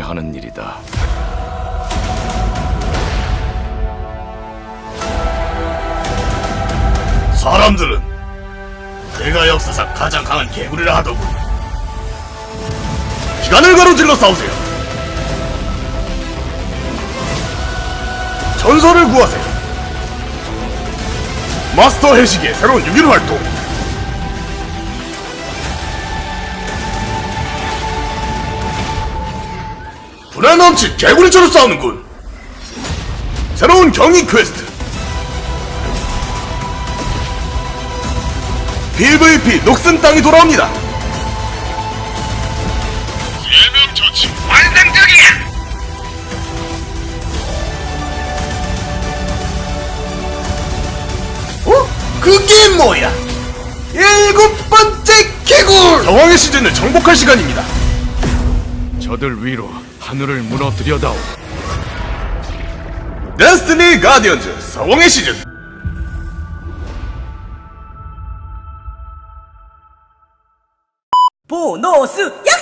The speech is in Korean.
하는 일이다. 사람들은 내가 역사상 가장 강한 개구리라 하더군. 시간을 가로질러 싸우세요. 전설을 구하세요. 마스터 해시기의 새로운 유기를 활동. 불에 넘친 개구리처럼 싸우는군. 새로운 경이 퀘스트. PVP 녹슨 땅이 돌아옵니다. 예명 조치 완성적이야! 어? 그게 뭐야? 일곱 번째 개굴! 정황의 시즌을 정복할 시간입니다. 저들 위로 하늘을 무너뜨려다오. 데스티니 가디언즈 서왕의 시즌 보너스 야